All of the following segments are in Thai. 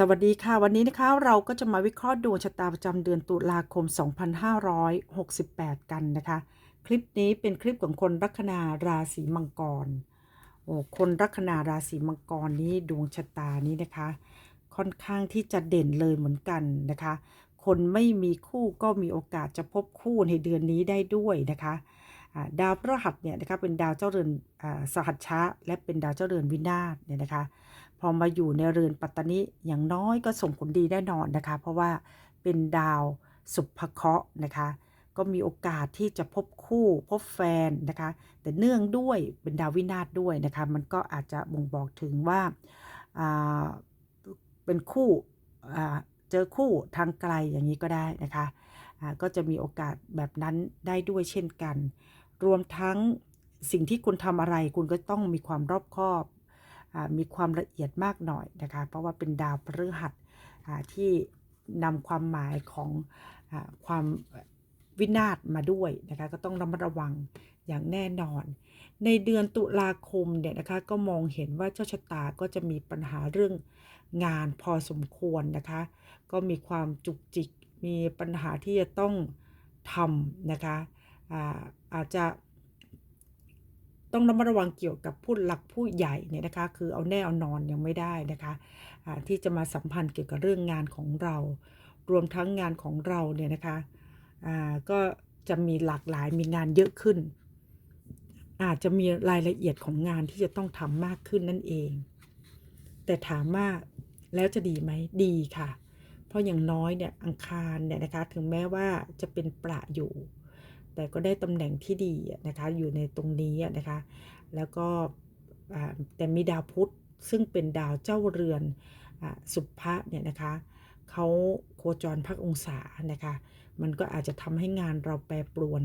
สวัสดีค่ะ วันนี้นะคะเราก็จะมาวิเคราะห์ดวงชะตาประจำเดือนตุลาคม 2568 กันนะคะ คลิปนี้เป็นคลิปของคนลัคนาราศีมังกรโอ้คนลัคนาราศีมังกรนี้ดวงชะตานี้นะคะ ค่อนข้างที่จะเด่นเลยเหมือนกันนะคะ คนไม่มีคู่ก็มีโอกาสจะพบคู่ในเดือนนี้ได้ด้วยนะคะดาวพฤหัสเนี่ยนะคะเป็นดาวเจ้าเรือนอสหัชชะ และเป็นดาวเจ้าเรือนวินาศเนี่ยนะคะ พอมาอยู่ในเรือนปัตตานิอย่างน้อยก็ส่งผลดีแน่นอนนะคะ เพราะว่าเป็นดาวสุภเคราะห์นะคะ ก็มีโอกาสที่จะพบคู่พบแฟนนะคะ แต่เนื่องด้วยเป็นดาววินาศด้วยนะคะ มันก็อาจจะบ่งบอกถึงว่าาเป็นคู่เจอคู่ทางไกลอย่างนี้ก็ได้นะคะก็จะมีโอกาสแบบนั้นได้ด้วยเช่นกัน รวมทั้งสิ่งที่คุณทำอะไรคุณก็ต้องมีความรอบคอบ มีความละเอียดมากหน่อยนะคะ เพราะว่าเป็นดาวพฤหัสที่นำความหมายของอความวินาศมาด้วยนะคะ ก็ต้องระมัดระวังอย่างแน่นอน ในเดือนตุลาคมเนี่ยนะคะก็มองเห็นว่าเจ้าชะตาก็จะมีปัญหาเรื่องงานพอสมควรนะคะ ก็มีความจุกจิก มีปัญหาที่จะต้องทำนะคะอาอาจจะ ต้องระมัดระวังเกี่ยวกับผู้หลักผู้ใหญ่เนี่ยนะคะ คือเอาแน่เอานอนยังไม่ได้นะคะอ่าที่จะมาสัมพันธ์เกี่ยวกับเรื่องงานของเรา รวมทั้งงานของเราเนี่ยนะคะอ่าก็จะมีหลากหลายมีงานเยอะขึ้น อาจจะมีรายละเอียดของงานที่จะต้องทำมากขึ้นนั่นเอง แต่ถามว่าแล้วจะดีไหมดีค่ะ เพราะอย่างน้อยเนี่ยอังคารเนี่ยนะคะถึงแม้ว่าจะเป็นประอยู่ แต่ก็ได้ตำแหน่งที่ดีนะคะอยู่ในตรงนี้นะคะ แล้วก็แต่มีดาวพุธซึ่งเป็นดาวเจ้าเรือนอสุภะเนี่ยนะคะเขาโคจรพักองศานะคะ มันก็อาจจะทำให้งานเราแปรปรวน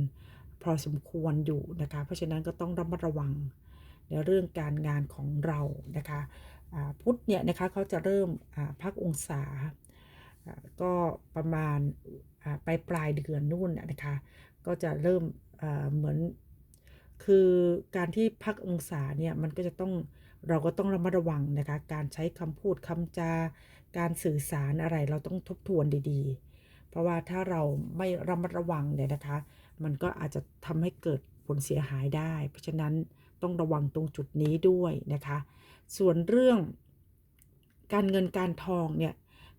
พอสมควรอยู่นะคะ เพราะฉะนั้นก็ต้องระมัดระวังในเรื่องการงานของเรานะคะพุธเนี่ยนะคะเขาจะเริ่มพักองศาก็ประมาณปลายปลายเดือนนู่นนะคะ ก็จะเริ่มเหมือน คือการที่พักองศาเนี่ยมันก็จะต้องเราก็ต้องระมัดระวังนะคะ การใช้คำพูดคำจา การสื่อสารอะไรเราต้องทบทวนดีๆ เพราะว่าถ้าเราไม่ระมัดระวังเนี่ยนะคะ มันก็อาจจะทำให้เกิดผลเสียหายได้ เพราะฉะนั้นต้องระวังตรงจุดนี้ด้วยนะคะ ส่วนเรื่องการเงินการทองเนี่ย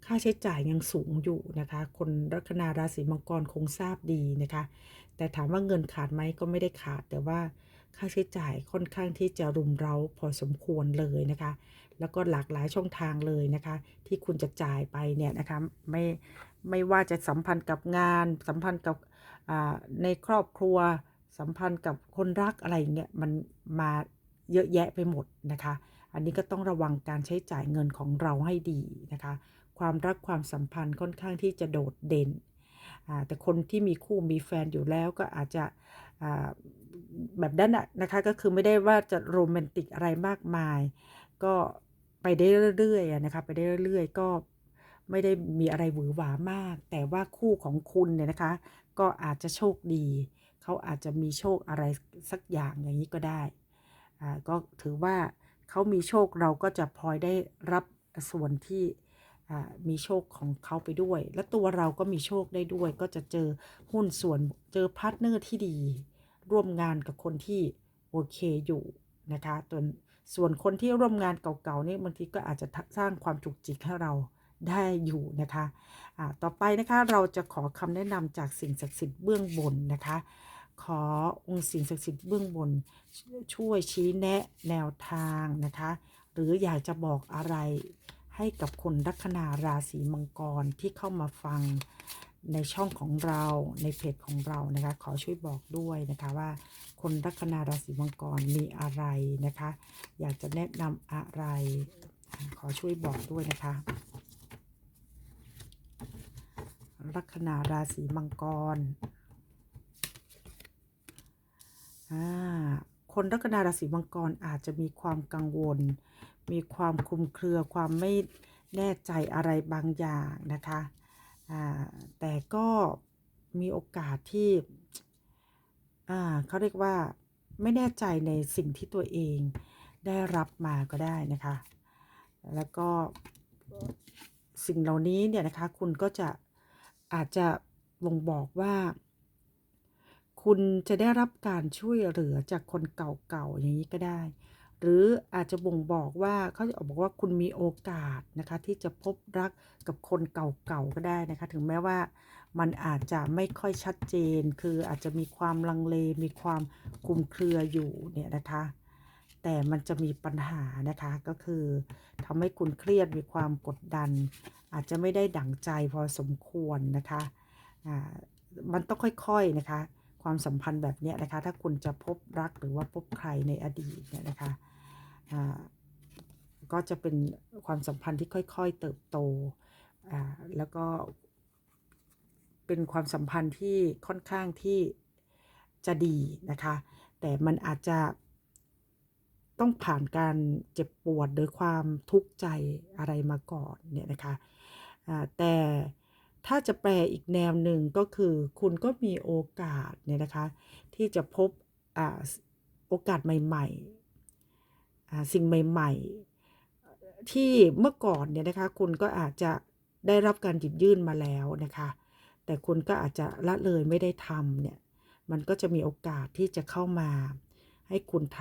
ค่าใช้จ่ายยังสูงอยู่นะคะ คนลัคนาราศีมังกรคงทราบดีนะคะ แต่ถามว่าเงินขาดไหมก็ไม่ได้ขาด แต่ว่าค่าใช้จ่ายค่อนข้างที่จะรุมเร้าพอสมควรเลยนะคะ แล้วก็หลากหลายช่องทางเลยนะคะ ที่คุณจะจ่ายไปเนี่ยนะคะไม่ไม่ว่าจะสัมพันธ์กับงาน สัมพันธ์กับในครอบครัวสัมพันธ์กับคนรักอะไรเงี้ยมันมาเยอะแยะไปหมดนะคะ อันนี้ก็ต้องระวังการใช้จ่ายเงินของเราให้ดีนะคะ ความรักความสัมพันธ์ค่อนข้างที่จะโดดเด่น แต่คนที่มีคู่มีแฟนอยู่แล้วก็อาจจะแบบนั้นน่ะนะคะก็คือไม่ได้ว่าจะโรแมนติกอะไรมากมาย ก็ไปได้เรื่อยๆอะนะคะไปได้เรื่อยๆ ก็ไม่ได้มีอะไรหวือหวามาก แต่ว่าคู่ของคุณเนี่ยนะคะ ก็อาจจะโชคดี เขาอาจจะมีโชคอะไรสักอย่างอย่างนี้ก็ได้ก็ถือว่าเขามีโชคเราก็จะพลอยได้รับส่วนที่ มีโชคของเขาไปด้วย และตัวเราก็มีโชคได้ด้วย ก็จะเจอหุ้นส่วนเจอพาร์ทเนอร์ที่ดี ร่วมงานกับคนที่โอเคอยู่นะคะตัวส่วนคนที่ร่วมงานเก่าๆนี่บางทีก็อาจจะสร้างความจุกจิกให้เราได้อยู่นะคะอ่าต่อไปนะคะเราจะขอคำแนะนำจากสิ่งศักดิ์สิทธิ์เบื้องบนนะคะ ขอองค์สิ่งศักดิ์สิทธิ์เบื้องบน ช่วยชี้แนะแนวทางนะคะ หรืออยากจะบอกอะไร ให้กับคนลัคนาราศีมังกรที่เข้ามาฟังในช่องของเราในเพจของเรานะคะ ขอช่วยบอกด้วยนะคะว่า คนลัคนาราศีมังกรมีอะไรนะคะ อยากจะแนะนำอะไร ขอช่วยบอกด้วยนะคะลัคนาราศีมังกรคนลัคนาราศีมังกรอาจจะมีความกังวล มีความคลุมเครือความไม่แน่ใจอะไรบางอย่างนะคะแต่ก็มีโอกาสที่เขาเรียกว่าไม่แน่ใจในสิ่งที่ตัวเองได้รับมาก็ได้นะคะ แล้วก็สิ่งเหล่านี้เนี่ยนะคะคุณก็จะอาจจะบ่งบอกว่า คุณจะได้รับการช่วยเหลือจากคนเก่าๆอย่างนี้ก็ได้ หรืออาจจะบ่งบอกว่าเขาจะบอกว่าคุณมีโอกาสนะคะที่จะพบรักกับคนเก่าๆก็ได้นะคะถึงแม้ว่ามันอาจจะไม่ค่อยชัดเจน คืออาจจะมีความลังเล มีความคลุมเครืออยู่เนี่ยนะคะแต่มันจะมีปัญหานะคะก็คือทำให้คุณเครียดมีความกดดัน อาจจะไม่ได้ดั่งใจพอสมควรนะคะอ่ามันต้องค่อยๆนะคะ ความสัมพันธ์แบบเนี้ยนะคะ ถ้าคุณจะพบรักหรือว่าพบใครในอดีตเนี่ยนะคะ ก็จะเป็นความสัมพันธ์ที่ค่อย ๆ เติบโต แล้วก็เป็นความสัมพันธ์ที่ค่อนข้างที่จะดีนะคะ แต่มันอาจจะต้องผ่านการเจ็บปวดหรือความทุกข์ใจอะไรมาก่อนเนี่ยนะคะแต่ถ้าจะแปลอีกแนวหนึ่งก็คือคุณก็มีโอกาสเนี่ยนะคะที่จะพบอโอกาสใหม่ ๆ สิ่งใหม่ ๆ ที่เมื่อก่อนเนี่ยนะคะคุณก็อาจจะได้รับการหยิบยื่นมาแล้วนะคะ แต่คุณก็อาจจะละเลยไม่ได้ทำเนี่ยมันก็จะมีโอกาสที่จะเข้ามาให้คุณท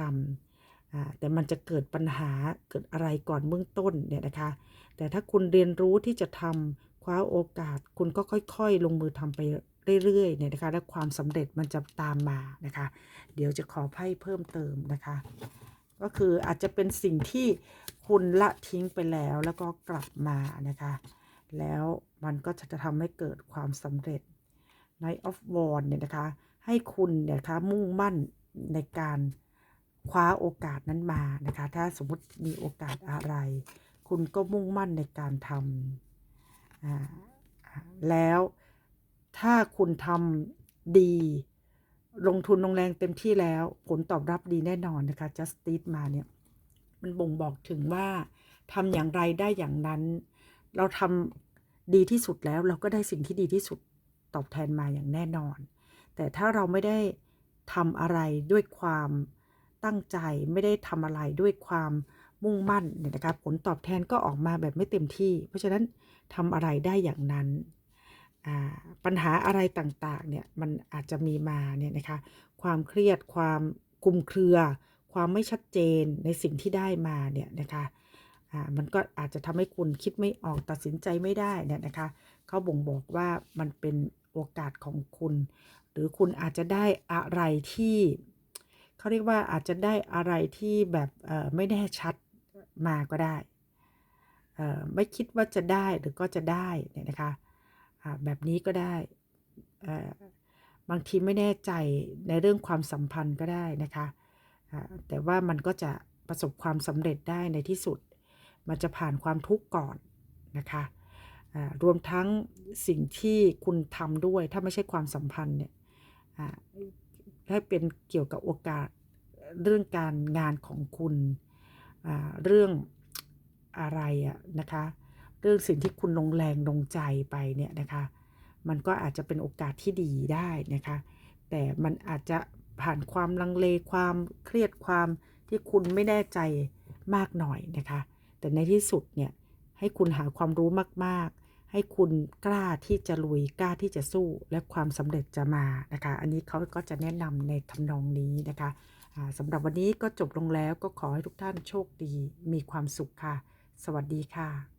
ำแต่มันจะเกิดปัญหาเกิดอะไรก่อนเบื้องต้นเนี่ยนะคะ แต่ถ้าคุณเรียนรู้ที่จะทำคว้าโอกาส คุณก็ค่อยๆ ลงมือทำไปเรื่อยๆเนี่ยนะคะ และความสำเร็จมันจะตามมานะคะ เดี๋ยวจะขอไพ่เพิ่มเติมนะคะ ก็คืออาจจะเป็นสิ่งที่คุณละทิ้งไปแล้วแล้วก็กลับมานะคะ แล้วมันก็จะทำให้เกิดความสำเร็จ Night of w a n d เนี่ยนะคะ ให้คุณเนี่ยคะมุ่งมั่นในการคว้าโอกาสนั้นมานะคะ ถ้าสมมติมีโอกาสอะไร คุณก็มุ่งมั่นในการทำอ่าแล้วถ้าคุณทำดี ลงทุนลงแรงเต็มที่แล้ว ผลตอบรับดีแน่นอนนะคะ Justice มาเนี่ย มันบ่งบอกถึงว่าทำอย่างไรได้อย่างนั้น เราทำดีที่สุดแล้วเราก็ได้สิ่งที่ดีที่สุดตอบแทนมาอย่างแน่นอน แต่ถ้าเราไม่ได้ทำอะไรด้วยความตั้งใจไม่ได้ทำอะไรด้วยความมุ่งมั่นเนี่ยนะคะผลตอบแทนก็ออกมาแบบไม่เต็มที่ เพราะฉะนั้นทำอะไรได้อย่างนั้น ปัญหาอะไรต่างๆเนี่ยมันอาจจะมีมาเนี่ยนะคะความเครียดความคุมเครือ ความไม่ชัดเจนในสิ่งที่ได้มาเนี่ยนะคะอ่ามันก็อาจจะทำให้คุณคิดไม่ออกตัดสินใจไม่ได้เนี่ยนะคะเขาบ่งบอกว่ามันเป็นโอกาสของคุณ หรือคุณอาจจะได้อะไรที่เขาเรียกว่าอาจจะได้อะไรที่แบบไม่แน่ชัดมาก็ได้ไม่คิดว่าจะได้หรือก็จะได้เนี่ยนะคะ แบบนี้ก็ได้เอ่อบางทีไม่แน่ใจในเรื่องความสัมพันธ์ก็ได้นะคะอ่าแต่ว่ามันก็จะประสบความสำเร็จได้ในที่สุด มันจะผ่านความทุกข์ก่อนนะคะอ่ารวมทั้งสิ่งที่คุณทำด้วยถ้าไม่ใช่ความสัมพันธ์เนี่ยอ่าถ้าเป็นเกี่ยวกับโอกาสเรื่องการงานของคุณอ่าเรื่องอะไรอะนะคะ เรื่องสิ่งที่คุณลงแรงลงใจไปเนี่ยนะคะ มันก็อาจจะเป็นโอกาสที่ดีได้นะคะ แต่มันอาจจะผ่านความลังเลความเครียดความที่คุณไม่แน่ใจมากหน่อยนะคะ แต่ในที่สุดเนี่ยให้คุณหาความรู้มาก ๆ ให้คุณกล้าที่จะลุยกล้าที่จะสู้และความสำเร็จจะมานะคะ อันนี้เขาก็จะแนะนำในทำนองนี้นะคะสำหรับวันนี้ก็จบลงแล้วก็ขอให้ทุกท่านโชคดี มีความสุขค่ะ สวัสดีค่ะ